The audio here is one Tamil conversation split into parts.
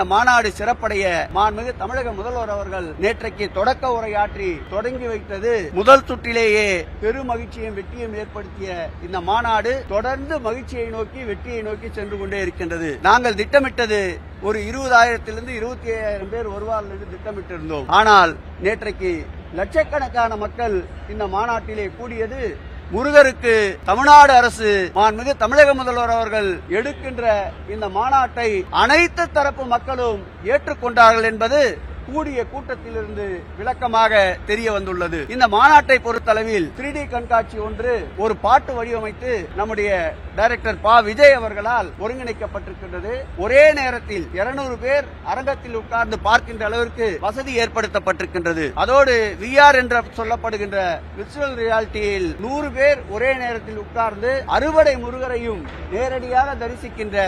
இந்த மாநாடு சிறப்படைய மாண்புமிகு தமிழக முதல்வர் அவர்கள் நேற்றைக்கு தொடக்க உரையாற்றி தொடங்கி வைத்தது. முதல் சுற்றிலேயே பெரும் மகிழ்ச்சியும் வெற்றியும் ஏற்படுத்திய இந்த மாநாடு தொடர்ந்து மகிழ்ச்சியை நோக்கி வெற்றியை நோக்கி சென்று கொண்டே இருக்கின்றது. நாங்கள் திட்டமிட்டது ஒரு இருபதாயிரத்திலிருந்து இருபத்தி ஐயாயிரம் பேர் வருவார்கள் என்று திட்டமிட்டிருந்தோம். ஆனால் நேற்றைக்கு லட்சக்கணக்கான மக்கள் இந்த மாநாட்டிலே கூடியது முருகருக்கு தமிழ்நாடு அரசு மாண்புமிகு தமிழக முதல்வர் அவர்கள் எடுக்கின்ற இந்த மாநாட்டை அனைத்து தரப்பு மக்களும் ஏற்றுக்கொண்டார்கள் என்பது கூடிய கூட்டத்திலிருந்து விளக்கமாக தெரிய வந்துள்ளது. இந்த மாநாட்டை பொறுத்தளவில் த்ரீ டி கண்காட்சி ஒன்று ஒரு பாட்டு வடிவமைத்து நம்முடைய டைரக்டர் பா. விஜய் அவர்களால் ஒருங்கிணைக்கப்பட்டிருக்கின்றது. ஒரே நேரத்தில் 200 பேர் அரங்கத்தில் உட்கார்ந்து பார்க்கின்ற அளவிற்கு வசதி ஏற்படுத்தப்பட்டிருக்கின்றது. அதோடு விஆர் என்ற சொல்லப்படுகின்ற விர்ச்சுவல் ரியாலிட்டியில் நூறு பேர் ஒரே நேரத்தில் உட்கார்ந்து அறுவடை முருகரையும் நேரடியாக தரிசிக்கின்ற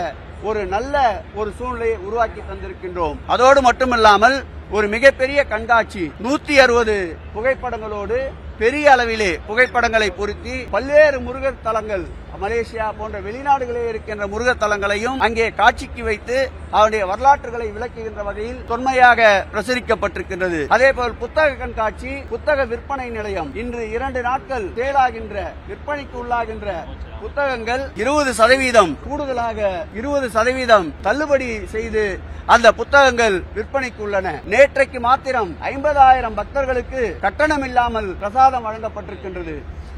ஒரு நல்ல ஒரு சூழ்நிலையை உருவாக்கி தந்திருக்கின்றோம். அதோடு மட்டுமில்லாமல் ஒரு மிகப்பெரிய கண்காட்சி நூத்தி அறுபது புகைப்படங்களோடு பெரிய அளவிலே புகைப்படங்களை பொருத்தி பல்வேறு முருகர் தலங்கள் மலேசியா போன்ற வெளிநாடுகளில் இருக்கின்ற முருக தலங்களையும் அங்கே காட்சிக்கு வைத்து அவருடைய வரலாற்றுகளை விளக்குகின்ற வகையில் தொன்மையாக பிரசுரிக்கப்பட்டிருக்கின்றது. அதே போல் புத்தக கண்காட்சி புத்தக விற்பனை நிலையம் இன்று இரண்டு நாட்கள் சேலாகின்ற விற்பனைக்கு உள்ளாகின்ற புத்தகங்கள் இருபது சதவீதம் கூடுதலாக இருபது சதவீதம் தள்ளுபடி செய்து அந்த புத்தகங்கள் விற்பனைக்கு உள்ளன நேற்றைக்கு மாத்திரம் ஐம்பதாயிரம் பக்தர்களுக்கு கட்டணம் இல்லாமல் பிரசாதம் வழங்கப்பட்டிருக்கின்றது.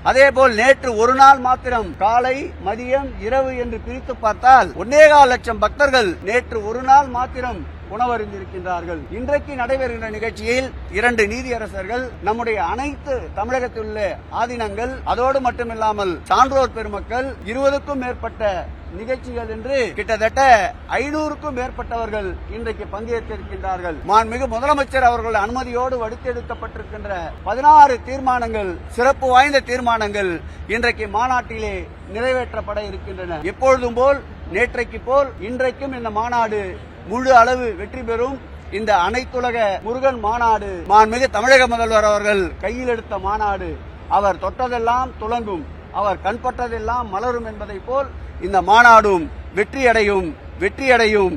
அதேபோல் நேற்று ஒரு நாள் மாத்திரம் காலை மதியம் இரவு என்று பிரித்து பார்த்தால் ஒன்னேகால் லட்சம் பக்தர்கள் நேற்று ஒரு நாள் மாத்திரம் உணவருந்திருக்கின்றார்கள். இன்றைக்கு நடைபெறுகின்ற நிகழ்ச்சியில் இரண்டு நீதியரசர்கள் நம்முடைய அனைத்து தமிழகத்தில் உள்ள ஆதீனங்கள் அதோடு மட்டுமில்லாமல் சான்றோர் பெருமக்கள் இருபதுக்கும் மேற்பட்ட நிகழ்ச்சிகள் என்று கிட்டத்தட்ட ஐநூறுக்கும் மேற்பட்டவர்கள் இன்றைக்கு பங்கேற்றிருக்கின்றார்கள். மாண்புமிகு முதலமைச்சர் அவர்கள் அனுமதியோடு வடித்தெடுக்கப்பட்டிருக்கின்ற பதினாறு தீர்மானங்கள் சிறப்பு வாய்ந்த தீர்மானங்கள் இன்றைக்கு மாநாட்டிலே நிறைவேற்றப்பட இருக்கின்றன. எப்பொழுதும் போல் நேற்றைக்கு போல் இன்றைக்கும் இந்த மாநாடு முழு அளவு வெற்றி பெறும். இந்த அனைத்துலக முருகன் மாநாடு மாண்புமிகு தமிழக முதல்வர் அவர்கள் கையில் எடுத்த மாநாடு அவர் தொட்டதெல்லாம் துலங்கும் அவர் கண்பட்டதெல்லாம் மலரும் என்பதை போல் இந்த மாநாடும் வெற்றியடையும் வெற்றியடையும்.